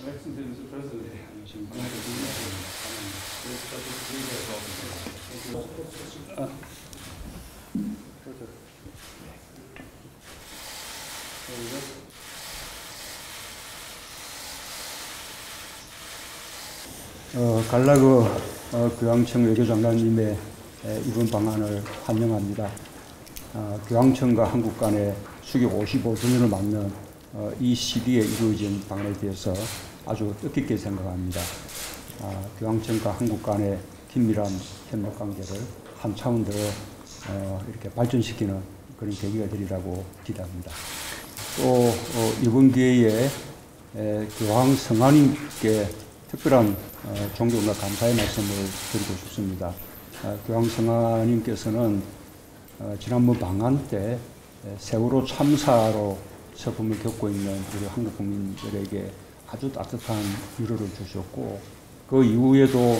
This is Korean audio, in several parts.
Mr. President. 지금 방금 어, 갈라그 어, 교황청 외교장관님의 에, 이번 방안을 환영합니다. 어, 교황청과 한국 간의 수교 55주년을 맞는 어, 이 시기에 이루어진 방안에 대해서 아주 뜻깊게 생각합니다. 아, 교황청과 한국 간의 긴밀한 협력 관계를 한 차원 더 어, 이렇게 발전시키는 그런 계기가 되리라고 기대합니다. 또 어, 이번 기회에 에, 교황 성하님께 특별한 어, 존경과 감사의 말씀을 드리고 싶습니다. 어, 교황 성하님께서는 어, 지난번 방한 때 에, 세월호 참사로 슬픔을 겪고 있는 우리 한국 국민들에게 아주 따뜻한 위로를 주셨고 그 이후에도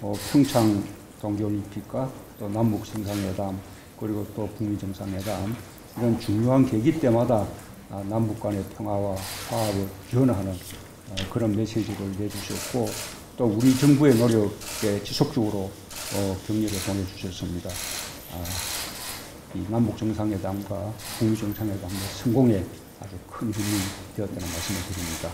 어, 평창 동계올림픽과 또 남북 정상회담 그리고 또 북미 정상회담 이런 중요한 계기 때마다 아, 남북 간의 평화와 화합을 기원하는 어, 그런 메시지를 내주셨고 또 우리 정부의 노력에 지속적으로 어, 격려를 보내주셨습니다. 아, 이 남북 정상회담과 북미 정상회담의 성공에 아주 큰 힘이 되었다는 말씀을 드립니다.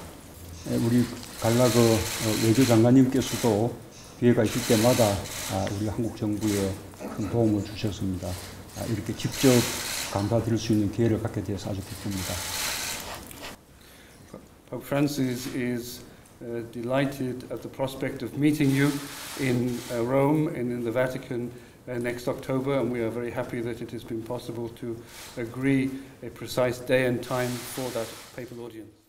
에, 우리 갈라그 어, 외교 장관님께서도 기회가 있을 때마다 아, 우리 한국 정부에 큰 도움을 주셨습니다. 아, 이렇게 직접 감사드릴 수 있는 기회를 갖게 돼서 아주 기쁩니다. Pope Francis is uh, delighted at the prospect of meeting you in uh, Rome and in the Vatican Uh, next October, and we are very happy that it has been possible to agree a precise day and time for that papal audience.